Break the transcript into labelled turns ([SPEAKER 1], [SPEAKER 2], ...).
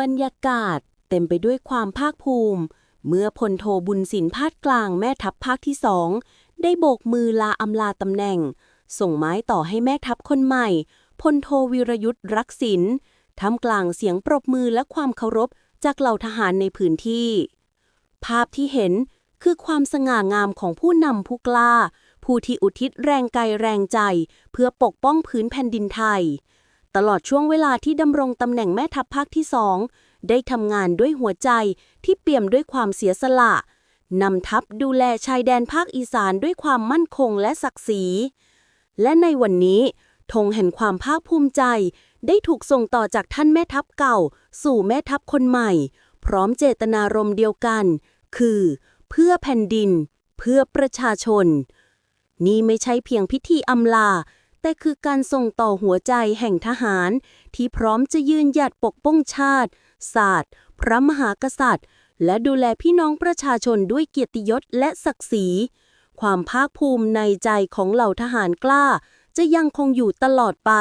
[SPEAKER 1] บรรยากาศเต็มไปด้วยความภาคภูมิ เมื่อพลโทบุญสินพาดกลางแม่ทัพภาคที่สอง ได้โบกมือลาอำลาตำแหน่ง ส่งไม้ต่อให้แม่ทัพคนใหม่พลโทวีรยุทธ์รักษินท่ามกลางเสียงปรบมือและความเคารพจากเหล่าทหารในพื้นที่ ภาพที่เห็นคือความสง่างามของผู้นำผู้กล้า ผู้ที่อุทิศแรงกายแรงใจ เพื่อปกป้องพื้นแผ่นดินไทย ตลอดช่วงเวลาที่ดำรงตำแหน่งแม่ทัพภาคที่สองได้ทำงานด้วยหัวใจที่เปี่ยมด้วยความเสียสละนำทัพดูแลชายแดนภาคอีสานด้วยความมั่นคงและศักดิ์ศรี และในวันนี้ธงแห่งความภาคภูมิใจ ได้ถูกส่งต่อจากท่านแม่ทัพเก่า สู่แม่ทัพคนใหม่ พร้อมเจตนารมณ์เดียวกัน คือ เพื่อแผ่นดิน เพื่อประชาชน นี่ไม่ใช่เพียงพิธีอำลา แต่คือการส่งต่อหัวใจแห่งทหาร ที่พร้อมจะยืนหยัดปกป้องชาติ ศาสตร์ พระมหากษัตริย์ และดูแลพี่น้องประชาชนด้วยเกียรติยศและศักดิ์ศรี ความภาคภูมิในใจของเหล่าทหารกล้า จะยังคงอยู่ตลอดไป